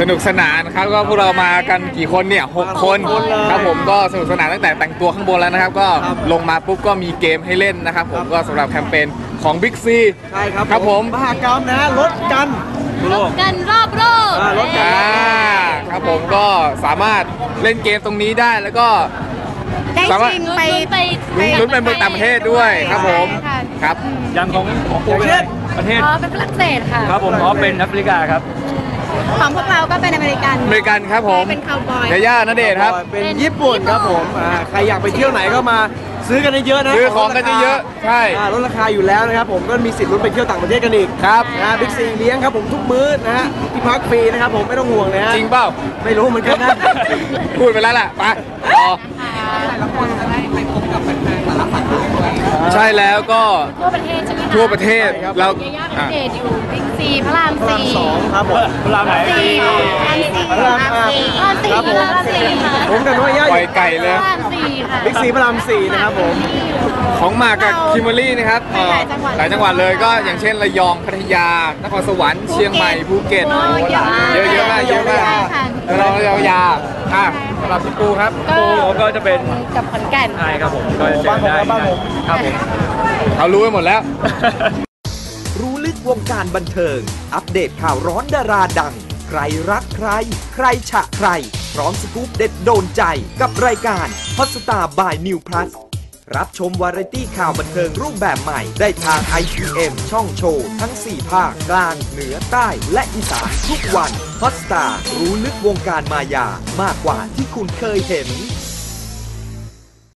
สนุกสนานครับก็พวกเรามากันกี่คนเนี่ยหกคนครับผมก็สนุกสนานตั้งแต่แต่งตัวข้างบนแล้วนะครับ ก็ลงมาปุ๊บก็มีเกมให้เล่นนะครับผมก็สำหรับแคมเปญของ Big C ใช่ครับครับผมมหากรรมนะลดกันทั่วโลกกันรอบโลกอ่าลดกันอ่าครับผมก็สามารถเล่นเกมตรงนี้ได้แล้วก็ได้สามารถชิงไปไปลุ้นเป็นเมืองต่างประเทศด้วยครับผมครับอย่างของของอย่างเช่น ประเทศ อ๋อเป็นฝรั่งเศสค่ะครับผมอ๋อเป็นแอฟริกาครับของพวกเราก็เป็นอเมริกันอเมริกันครับผมเป็นคาวบอย ยาย่าณเดชน์ครับ เป็นญี่ปุ่นครับผมอ่าใครอยากไปเที่ยวไหนก็มาซื้อกันเยอะๆนะซื้อของกันเยอะๆใช่ อ่าลดราคาอยู่แล้วนะครับผมก็มีสิทธิ์ลุ้นไปเที่ยวต่างประเทศกันอีกครับ นะบิ๊กซีเลี้ยงครับผมทุกมื้อนะฮะที่พักฟรีนะครับผมไม่ต้องห่วงนะฮะจริงเปล่า ไม่รู้เหมือนกันนะ พูดไปแล้วล่ะ ไปต่อใช่แล้วก็ทั่วประเทศใช่ไหมคะทั่วประเทศเรายาย่าอะอัปเดตอยู่บิ๊กซีพระรามพระรามสี่สองครับผมเวลาไหนสี่พระรามสี่พระรามห้าพระรามสี่ครับผมพระรามสี่ค่ะผมกับน้อยย่าปล่อยไก่เลยพระรามสี่ค่ะบิ๊กซีพระรามสี่นะครับผม ของหมากกับคิมเบอรรี่นะครับเอ่อหลายจังหวัดหลายจังหวัดเลยก็อย่างเช่นระยองพัทยานครสวรรค์เชียงใหม่ภูเก็ตโอ้เยอะมาก เยอะเยอะมากเยอะมาก ใช่ค่ะ เราเรายาอะสำหรับพี่ปูครับ ก็ปูก็จะเป็นกับขอนแก่น ใช่ครับผมก็จะเจอได้ที่นั่นครับผมเขารู้ไปหมดแล้ว รู้ลึกวงการบันเทิง อัปเดตข่าวร้อนดาราดัง ใครรักใคร ใครฉะใคร พร้อมสกู๊ปเด็ดโดนใจกับรายการฮอตสตาร์บายนิวพลัส รับชมวาไรตี้ข่าวบันเทิงรูปแบบใหม่ได้ทาง IPM ช่องโชว์ทั้ง 4 ภาคกลางเหนือใต้และอีสานทุกวันฮอตสตาร์รู้ลึกวงการมายามากกว่าที่คุณเคยเห็น